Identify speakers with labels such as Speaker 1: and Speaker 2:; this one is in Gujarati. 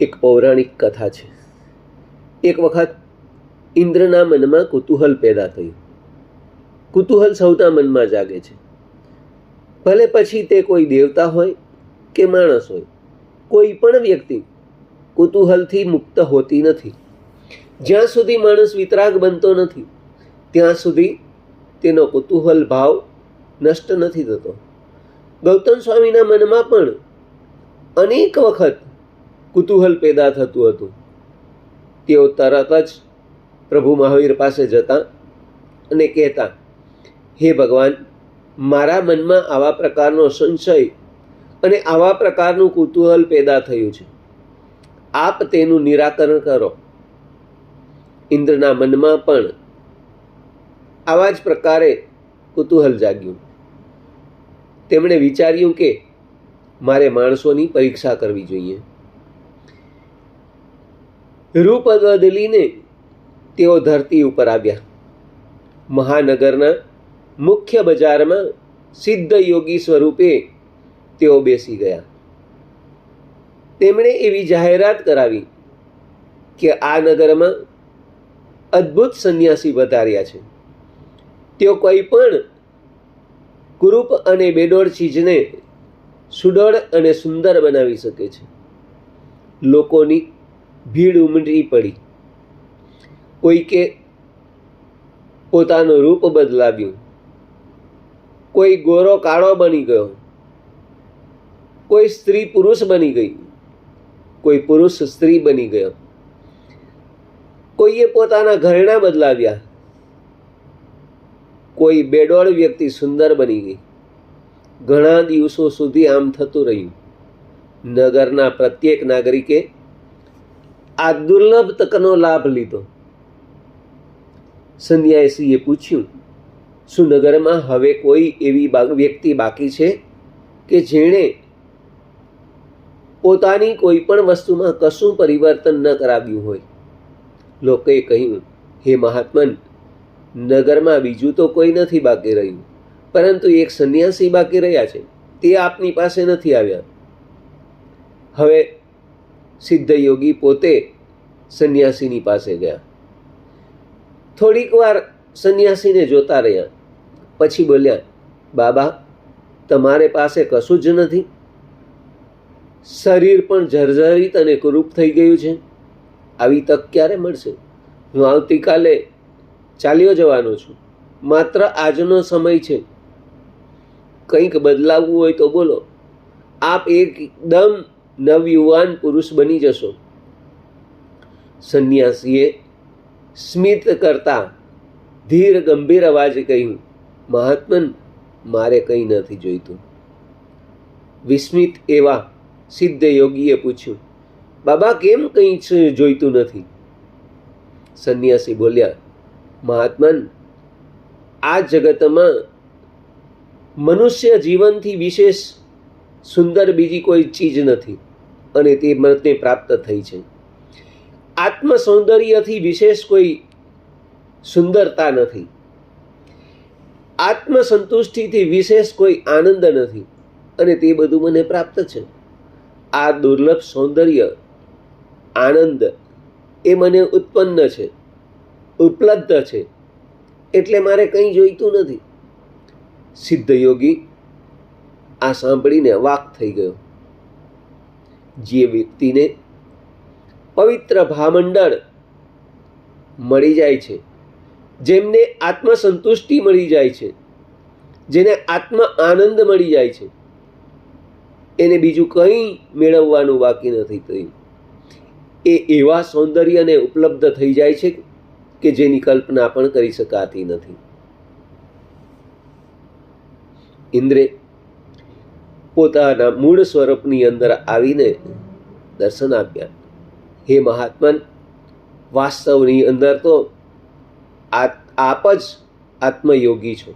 Speaker 1: એક પૌરાણિક કથા છે. એક વખત ઇન્દ્રના મનમાં કુતૂહલ પેદા થયું. કુતૂહલ સૌના મનમાં જાગે છે. ભલે પછી તે કોઈ દેવતા હોય કે માણસ હોય, કોઈ પણ વ્યક્તિ કુતૂહલથી મુક્ત હોતી નથી. જ્યાં સુધી માણસ વિતરાગ બનતો નથી, ત્યાં સુધી તેનો કુતૂહલ ભાવ નષ્ટ નથી થતો. ગૌતમ સ્વામીના મનમાં પણ અનેક વખત કુતૂહલ પેદા થતું હતું. તેઓ તરત જ પ્રભુ મહાવીર પાસે જતા અને કહેતા, હે ભગવાન, મારા મનમાં આવા પ્રકારનો સંશય અને આવા પ્રકારનું કુતૂહલ પેદા થયું છે. આપ તેનું નિરાકરણ કરો. ઇન્દ્રના મનમાં પણ આવા જ પ્રકારે કુતૂહલ જાગ્યું. તેમણે વિચાર્યું કે મારે માણસોની પરીક્ષા કરવી જોઈએ. રૂપ બદલીને તેઓ ધરતી ઉપર આવ્યા. મહાનગરના મુખ્ય બજારમાં સિદ્ધ યોગી સ્વરૂપે તેઓ બેસી ગયા. તેમણે એવી જાહેરાત કરાવી કે આ નગરમાં અદ્ભુત સંન્યાસી વધાર્યા છે. તેઓ કોઈ પણ કુરૂપ અને બેડોળ ચીજને સુડોળ અને સુંદર બનાવી શકે છે. લોકોની ભીડ ઉમટી પડી. કોઈકે પોતાનું રૂપ બદલાવ્યું. કોઈ ગોરો કાળો બની ગયો. કોઈ સ્ત્રી પુરુષ બની ગઈ. કોઈ પુરુષ સ્ત્રી બની ગયો. કોઈએ પોતાના ઘરેણાં બદલાવ્યા. કોઈ બેડોળ વ્યક્તિ સુંદર બની ગઈ. ઘણા દિવસો સુધી આમ થતું રહ્યું. નગરના પ્રત્યેક નાગરિકે આ દુર્લભ તકનો લાભ લીધો. સંન્યાસીએ પૂછ્યું, શું નગરમાં હવે કોઈ એવી વ્યક્તિ બાકી છે કે જેણે પોતાની કોઈ પણ વસ્તુમાં કશું પરિવર્તન ન કરાવ્યું હોય? લોકોએ કહ્યું, હે મહાત્મન, નગરમાં બીજું તો કોઈ નથી બાકી રહ્યું, પરંતુ એક સંન્યાસી બાકી રહ્યા છે, તે આપની પાસે નથી આવ્યા. હવે સિદ્ધ યોગી પોતે સંન્યાસીની પાસે ગયા. થોડીક વાર સંન્યાસીને જોતા રહ્યા. પછી બોલ્યા, બાબા, તમારે પાસે કશું જ નથી. શરીર પણ જર્જરિત અને કુરૂપ થઈ ગયું છે. આવી તક ક્યારે મળશે? હું આવતીકાલે ચાલ્યો જવાનો છું. માત્ર આજનો સમય છે. કંઈક બદલાવવું હોય તો બોલો. આપ એકદમ નવયુવાન પુરુષ બની જશો. સંન્યાસીએ સ્મિત કરતા ધીર ગંભીર અવાજે કહ્યું, મહાત્મન, મારે કંઈ નથી જોઈતું. વિસ્મિત એવા સિદ્ધ યોગીએ પૂછ્યું, બાબા, કેમ કંઈ જોઈતું નથી? સંન્યાસી બોલ્યા, મહાત્મન, આ જગતમાં મનુષ્ય જીવનથી વિશેષ સુંદર બીજી કોઈ ચીજ નથી. અને તે મને પ્રાપ્ત થઈ છે. આત્મ સૌંદર્યથી વિશેષ કોઈ સુંદરતા નથી. આત્મ સંતુષ્ટિથી વિશેષ કોઈ આનંદ નથી અને તે બધું મને પ્રાપ્ત છે. આ દુર્લભ સૌંદર્ય, આનંદ એ મને ઉત્પન્ન છે, ઉપલબ્ધ છે, એટલે મારે કંઈ જોઈતું નથી. સિદ્ધયોગી આ સાંભળીને વાક થઈ ગયો. જે વ્યક્તિને પવિત્ર ભામંડળ મળી જાય છે, જેમને આત્મસંતુષ્ટિ મળી જાય છે, જેને આત્મ આનંદ મળી જાય છે, એને બીજું કંઈ મેળવવાનું બાકી નથી થયું. એ એવા સૌંદર્યને ઉપલબ્ધ થઈ જાય છે કે જેની કલ્પના પણ કરી શકાતી નથી. ઇન્દ્રે પોતાના મૂળ સ્વરૂપની અંદર આવીને દર્શન આપ્યા. હે મહાત્મન, વાસ્તવની અંદર તો આપ જ આત્મયોગી છો.